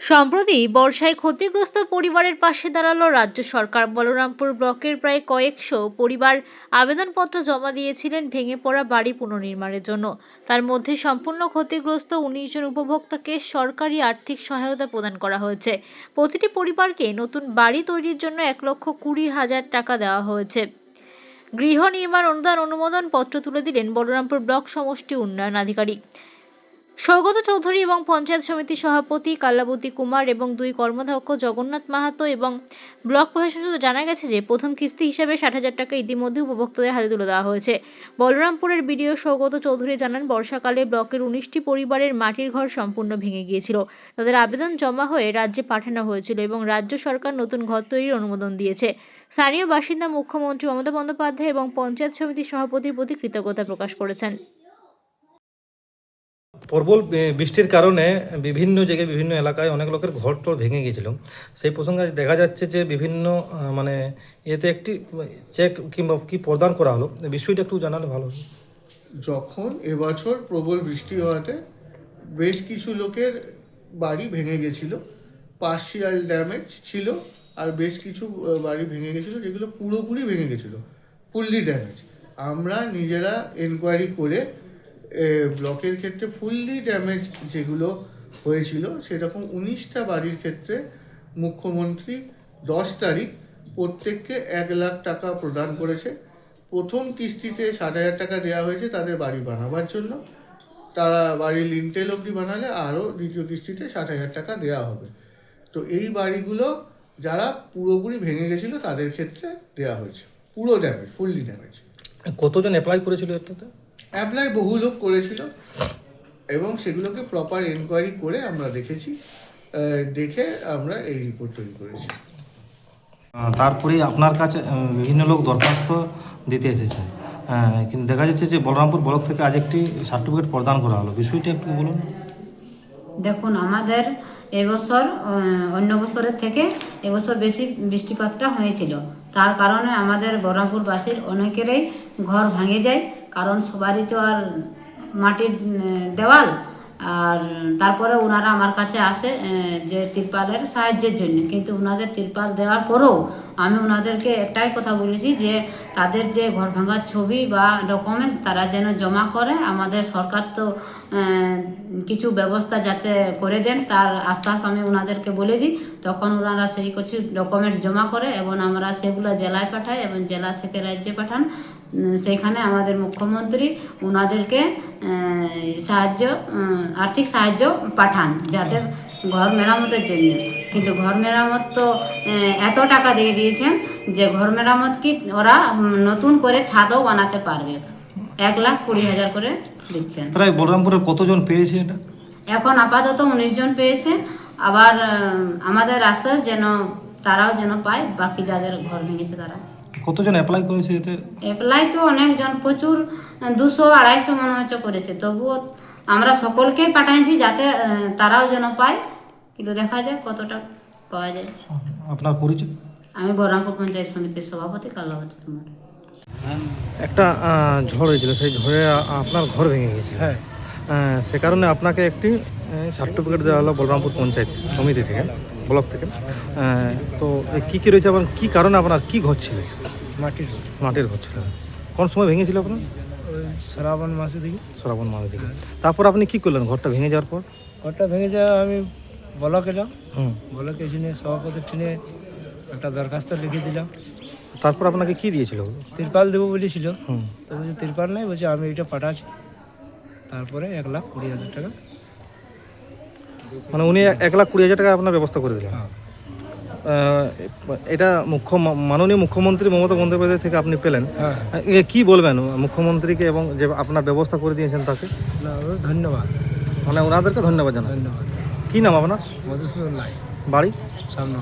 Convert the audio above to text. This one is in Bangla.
সম্প্রতি বর্ষায় ক্ষতিগ্রস্ত পরিবারের পাশে দাঁড়াল রাজ্য সরকার। বলরামপুর ব্লকের প্রায় কয়েকশো পরিবার আবেদনপত্র জমা দিয়েছিলেন ভেঙে পড়া বাড়ি পুনর্নির্মাণের জন্য। তার মধ্যে সম্পূর্ণ ক্ষতিগ্রস্ত উনিশ জন উপভোক্তাকে সরকারি আর্থিক সহায়তা প্রদান করা হয়েছে। প্রতিটি পরিবারকে নতুন বাড়ি তৈরির জন্য এক লক্ষ কুড়ি হাজার টাকা দেওয়া হয়েছে। গৃহ নির্মাণ অনুদান অনুমোদন পত্র তুলে দিলেন বলরামপুর ব্লক সমষ্টি উন্নয়ন আধিকারিক। সৌগত চৌধুরী এবং পঞ্চায়েত সমিতির সভাপতি কাল্লাবতী কুমার এবং দুই কর্মধ্যক্ষ জগন্নাথ মাহাতো এবং ব্লক প্রশাসন জানা গেছে যে প্রথম কিস্তি হিসাবে ষাট হাজার টাকা ইতিমধ্যে উপভোক্তাদের হাতে তুলে দেওয়া হয়েছে। বলরামপুরের বিডিও সৌগত চৌধুরী জানান, বর্ষাকালে ব্লকের উনিশটি পরিবারের মাটির ঘর সম্পূর্ণ ভেঙে গিয়েছিল। তাদের আবেদন জমা হয়ে রাজ্যে পাঠানো হয়েছিল এবং রাজ্য সরকার নতুন ঘর তৈরির অনুমোদন দিয়েছে। স্থানীয় বাসিন্দা মুখ্যমন্ত্রী মমতা বন্দ্যোপাধ্যায় এবং পঞ্চায়েত সমিতির সভাপতির প্রতি কৃতজ্ঞতা প্রকাশ করেছেন। প্রবল বৃষ্টির কারণে বিভিন্ন জায়গায়, বিভিন্ন এলাকায় অনেক লোকের ঘর টর ভেঙে গিয়েছিল। সেই প্রসঙ্গে দেখা যাচ্ছে যে বিভিন্ন মানে এতে একটি চেক কিংবা কি প্রদান করা হলো। বিষয়টা একটু জানালে ভালো। যখন এবছর প্রবল বৃষ্টি হওয়াতে বেশ কিছু লোকের বাড়ি ভেঙে গেছিল পার্শিয়াল ড্যামেজ ছিল আর বেশ কিছু বাড়ি ভেঙে গেছিল যেগুলো পুরোপুরি ভেঙে গেছিল ফুললি ড্যামেজ। আমরা নিজেরা এনকোয়ারি করে ব্লকের ক্ষেত্রে ফুললি ড্যামেজ যেগুলো হয়েছিল, সেরকম উনিশটা বাড়ির ক্ষেত্রে মুখ্যমন্ত্রী দশ তারিখ প্রত্যেককে এক লাখ টাকা প্রদান করেছে। প্রথম কিস্তিতে ষাট হাজার টাকা দেওয়া হয়েছে তাদের বাড়ি বানাবার জন্য। তারা বাড়ির লিন্টেল অবধি বানালে আরও দ্বিতীয় কিস্তিতে ষাট হাজার টাকা দেওয়া হবে। তো এই বাড়িগুলো যারা পুরোপুরি ভেঙে গেছিল তাদের ক্ষেত্রে দেওয়া হয়েছে। পুরো ড্যামেজ ফুললি ড্যামেজ কতজন অ্যাপ্লাই করেছিল এটাতে অ্যাপ্লাই বহু লোক করেছিল এবং সেগুলোকে প্রপার এনকোয়ারি করে আমরা দেখেছি দেখে আমরা এই রিপোর্ট তৈরি করেছি। তারপরে আপনার কাছে বিভিন্ন লোক দরখাস্ত দিতে এসেছেন আহ, কিন্তু দেখা যাচ্ছে যে বলরামপুর ব্লক থেকে আজ একটি সার্টিফিকেট প্রদান করা হলো। বিষয়টা একটু বলুন। দেখুন আমাদের এবছর অন্য বছরের থেকে এবছর বেশি বৃষ্টিপাতটা হয়েছিল। তার কারণে আমাদের বহরমপুরবাসীর অনেকেরই ঘর ভাঙে যায়। কারণ সবারই তো আর মাটির দেওয়াল। আর তারপরে ওনারা আমার কাছে আসে যে তিরপালের সাহায্যের জন্য। কিন্তু ওনাদের তিরপাল দেওয়ার পরেও আমি ওনাদেরকে একটাই কথা বলেছি যে তাদের যে ঘর ভাঙার ছবি বা ডকুমেন্টস তারা যেন জমা করে, আমাদের সরকার তো কিছু ব্যবস্থা যাতে করে দেন, তার আশ্বাস আমি ওনাদেরকে বলে দিই। তখন ওনারা সেই কিছু ডকুমেন্টস জমা করে এবং আমরা সেগুলো জেলায় পাঠাই এবং জেলা থেকে রাজ্যে পাঠান। সেখানে আমাদের মুখ্যমন্ত্রী ওনাদেরকে সাহায্য আর্থিক সাহায্য পাঠান যাতে ঘর মেরামতের জন্য। কিন্তু ঘর মেরামত তো এত টাকা দিয়ে দিয়েছেন যে ঘর মেরামত কি ওরা নতুন করে ছাদও বানাতে পারবে। এক লাখ কুড়ি হাজার করে দিচ্ছেন। প্রায় বলরামপুরের কতজন পেয়েছে এটা? এখন আপাতত উনিশ জন পেয়েছে। আবার আমাদের আশ্বাস যেন তারাও যেন পায় বাকি যাদের ঘর ভেঙেছে তারা। কতজন অ্যাপ্লাই করেছে এতে? অ্যাপ্লাই তো অনেকজন প্রচুর দুশো আড়াইশো মনে হচ্ছে করেছে। তবুও আমরা সকলকেই পাঠাইছি যাতে তারাও যেন পায়। কিন্তু দেখা যাক কতটা পাওয়া যায়। আপনার পরিচয়? আমি বহরমপুর পঞ্চায়েত সমিতির সভাপতি কাল্লাবতী কুমার। একটা ঝড় হয়েছিল সেই ঝড়ে আপনার ঘর ভেঙে গেছে হ্যাঁ। সে কারণে আপনাকে একটি সার্টিফিকেট দেওয়া হলো বলরামপুর পঞ্চায়েত সমিতি থেকে ব্লক থেকে। তো কি কি রয়েছে আপনার কি কারণে আপনার কি ঘর ছিল? মাটির মাটির ঘর ছিল। কোন সময় ভেঙেছিল আপনার? ওই শ্রাবণ মাসে দেখি শ্রাবণ মাসে দিকে তারপর আপনি কি করলেন? ঘরটা ভেঙে যাওয়ার পর? ঘরটা ভেঙে যাওয়া আমি বলক এলাম হুম। বলক এসে নিয়ে সভাপতি টিনে একটা দরখাস্ত লিখে দিলাম। তারপর আপনাকে কি দিয়েছিল? তিরপাল দেবো বলেছিল। হুম। তো বলছে তিরপাল নেই। বলছে আমি এটা পাঠাচ্ছি। তারপরে এক লাখ কুড়ি হাজার টাকা। মানে উনি এক লাখ কুড়ি হাজার টাকা আপনার ব্যবস্থা করে দিলেন। হ্যাঁ। এটা মুখ্য মাননীয় মুখ্যমন্ত্রী মমতা বন্দ্যোপাধ্যায় থেকে আপনি পেলেন। হ্যাঁ। কি বলবেন মুখ্যমন্ত্রীকে এবং যে আপনার ব্যবস্থা করে দিয়েছেন তাকে? ধন্যবাদ। মানে ওনাদেরকে ধন্যবাদ জানাই ধন্যবাদ। কি নাম আপনার? মধুসূদন লাই বাড়ি? সামনে